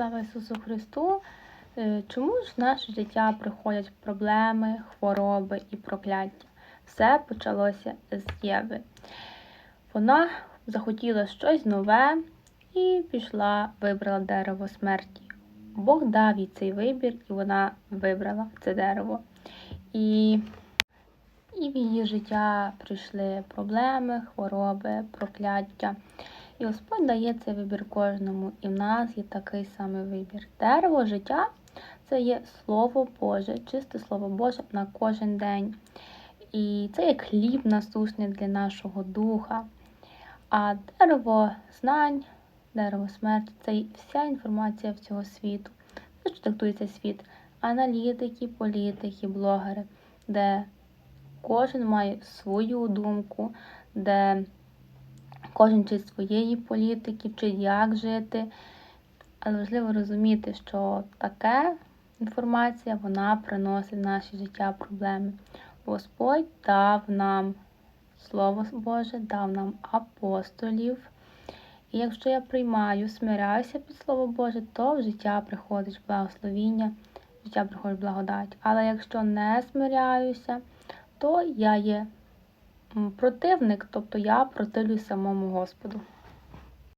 Слава Ісусу Христу! Е, Чому ж в наше життя приходять проблеми, хвороби і прокляття? Все почалося з Єви. Вона захотіла щось нове і пішла, вибрала дерево смерті. Бог дав їй цей вибір, і вона вибрала це дерево. І, і в її життя прийшли проблеми, хвороби, прокляття. І Господь дає цей вибір кожному, і в нас є такий самий вибір. Дерево життя це є Слово Боже, чисте Слово Боже на кожен день. І це як хліб насущний для нашого духа. А дерево знань, дерево смерті це вся інформація всього світу. Це що трактується світ? Аналітики, політики, блогери, де кожен має свою думку, де кожен вчить своєї політики, вчить як жити. Але важливо розуміти, що така інформація вона приносить в наше життя проблеми. Господь дав нам Слово Боже, дав нам апостолів. І якщо я приймаю, смиряюся під Слово Боже, то в життя приходить благословіння, в життя приходить благодать. Але якщо не смиряюся, то я є противник, тобто я протилюю самому Господу.